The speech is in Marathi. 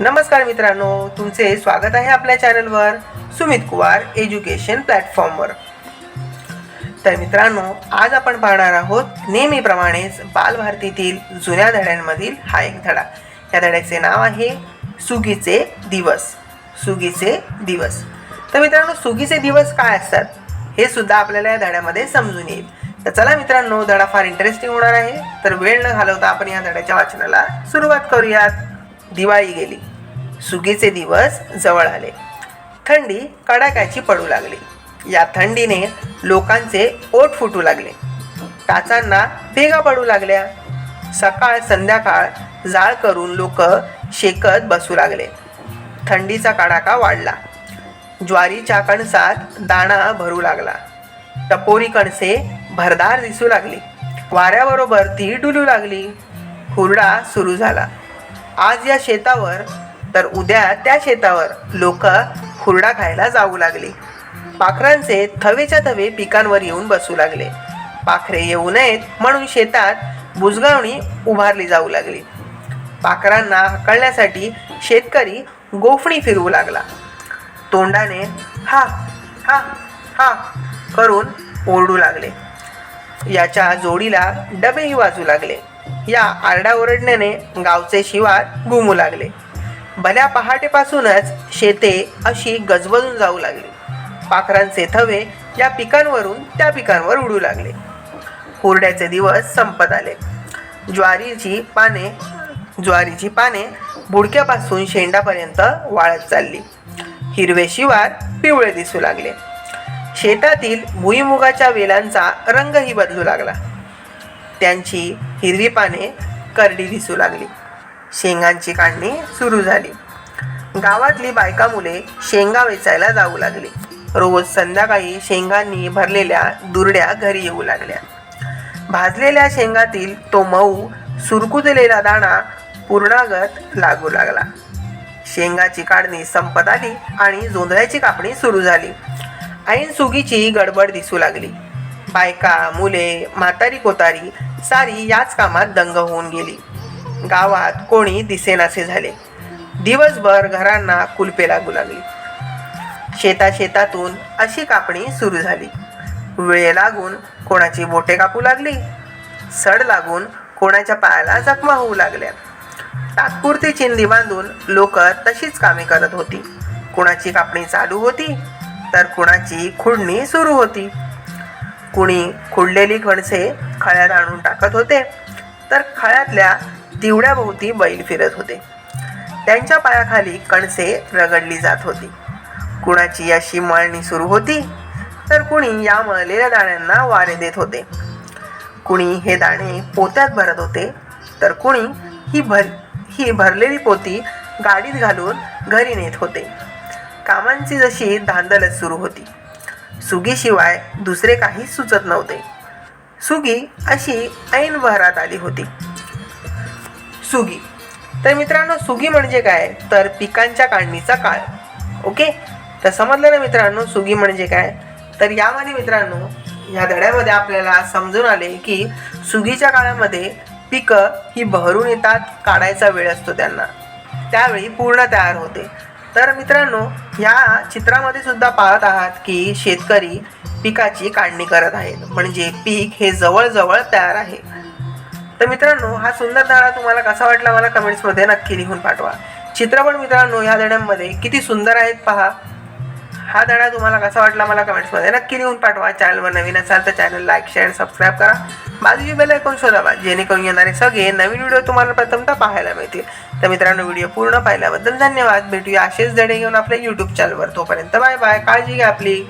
नमस्कार मित्रांनो तुमचे स्वागत आहे आपल्या चॅनलवर सुमित कुमार एज्युकेशन प्लॅटफॉर्मवर. तर मित्रांनो आज आपण पाहणार आहोत नेहमीप्रमाणेच बालभारतीतील जुन्या धड्यांमधील हा एक धडा. या धड्याचे नाव आहे सुगीचे दिवस. सुगीचे दिवस. तर मित्रांनो सुगीचे दिवस काय असतात हे सुद्धा आपल्याला या धड्यामध्ये समजून येईल. तर चला मित्रांनो धडा फार इंटरेस्टिंग होणार आहे. तर वेळ न घालवता आपण या धड्याच्या वाचनाला सुरुवात करूयात. दिवाळी गेली. सुगीचे दिवस जवळ आले. थंडी कडाक्याची पडू लागली. या थंडीने लोकांचे ओट फुटू लागले. टाचांना भेगा पडू लागल्या. सकाळ संध्याकाळ जाळ करून लोक शेकत बसू लागले. थंडीचा कडाका वाढला. ज्वारीच्या कणसात दाणा भरू लागला. टपोरी कणसे भरदार दिसू लागली. वाऱ्याबरोबर ती डुलू लागली. हुरडा सुरू झाला. आज या शेतावर तर उद्या त्या शेतावर लोक हुरडा खायला जाऊ लागली. पाखरांचे थवेच्या थवे पिकांवर येऊन बसू लागले. पाखरे येऊ नयेत म्हणून शेतात बुजगावणी उभारली जाऊ लागली. पाखरांना हकळण्यासाठी शेतकरी गोफणी फिरवू लागला. तोंडाने हा हा हा करून ओरडू लागले. याच्या जोडीला डबेही वाजू लागले. या आरडाओरडण्याने गावचे शिवार घुमू लागले. भल्या पहाटेपासूनच शेते अशी गजबजून जाऊ लागली. पाखरांचे थवे या पिकांवरून त्या पिकांवर उडू लागले. हुरड्याचे दिवस संपत आले. ज्वारीची पाने ज्वारीची पाने बुडक्यापासून शेंडापर्यंत वाळत चालली. हिरवे शिवार पिवळे दिसू लागले. शेतातील भुईमुगाच्या वेलांचा रंगही बदलू लागला. त्यांची हिरवी पाने करडी दिसू लागली. शेंगांची काढणी सुरू झाली. गावातली बायका मुले शेंगा वेचायला जाऊ लागली. रोज संध्याकाळी शेंगांनी भरलेल्या दुरड्या घरी येऊ लागल्या. भाजलेल्या शेंगातील तो मऊ सुरकुजलेला दाणा पूर्णागत लागू लागला. शेंगाची काढणी संपत आली आणि जोंधळ्याची कापणी सुरू झाली. ऐन सुगीची गडबड दिसू लागली. बायका मुले म्हातारी कोतारी सारी याच कामात दंग होऊन गेली. गावात कोणी दिसेनासे झाले. दिवसभर घरांना कुलपे लागू लागली. शेता शेतातून अशी कापणी सुरू झाली. वेळ लागून कोणाची बोटे कापू लागली. सड लागून कोणाच्या पायाला जखमा होऊ लागल्या. तात्पुरती चिंदी बांधून लोक तशीच कामे करत होती. कुणाची कापणी चालू होती तर कुणाची खुडणी सुरू होती. कुणी खुडलेली कणसे खळ्यात आणून टाकत होते. तर खळ्यातल्या तिवड्याभोवती बैल फिरत होते. त्यांच्या पायाखाली कणसे रगडली जात होती. कुणाची अशी मळणी सुरू होती तर कुणी या मळलेल्या दाण्यांना वारे देत होते. कुणी हे दाणे पोत्यात भरत होते तर कुणी ही भर ही भरलेली पोती गाडीत घालून घरी नेत होते. कामांची जशी धांदलच सुरू होती. सुगीशिवाय दुसरे काही सुचत नव्हते. सुगी अशी ऐन बहरात आली होती. सुगी तर मित्रांनो सुगी म्हणजे काय? तर पिकांच्या काढणीचा काळ. ओके? तर समजलं ना मित्रांनो सुगी म्हणजे काय? तर यामध्ये मित्रांनो या धड्यामध्ये आपल्याला समजून आले की सुगीच्या काळामध्ये पिकं ही बहरून येतात काढायचा वेळ असतो त्यांना. त्यावेळी पूर्ण तयार होते. तर मित्रांनो या चित्रामध्ये सुद्धा पाहत आहात की शेतकरी पिकाची काढणी करत आहेत. म्हणजे पीक हे जवळजवळ तयार आहे. तर मित्रांनो हा सुंदर धडा तुम्हाला कसा वाटला मला कमेंट्समध्ये नक्की लिहून पाठवा. चित्रपट मित्रांनो ह्या धड्यांमध्ये किती सुंदर आहेत पहा. हा धडा तुम्हाला कसा वाटला मला कमेंट्समध्ये नक्की लिहून पाठवा. चॅनलवर नवीन असाल तर चॅनल लाईक शेअर सबस्क्राईब करा. बाजूची बेल ऐकून शोधावा जेणेकरून येणारे सगळे नवीन व्हिडिओ तुम्हाला प्रथमतः पाहायला मिळतील. तर मित्रांनो व्हिडिओ पूर्ण पाहिल्याबद्दल धन्यवाद. भेटूया असेच धडे घेऊन आपल्या यूट्यूब चॅनलवर तोपर्यंत बाय बाय. काळजी घ्या आपली.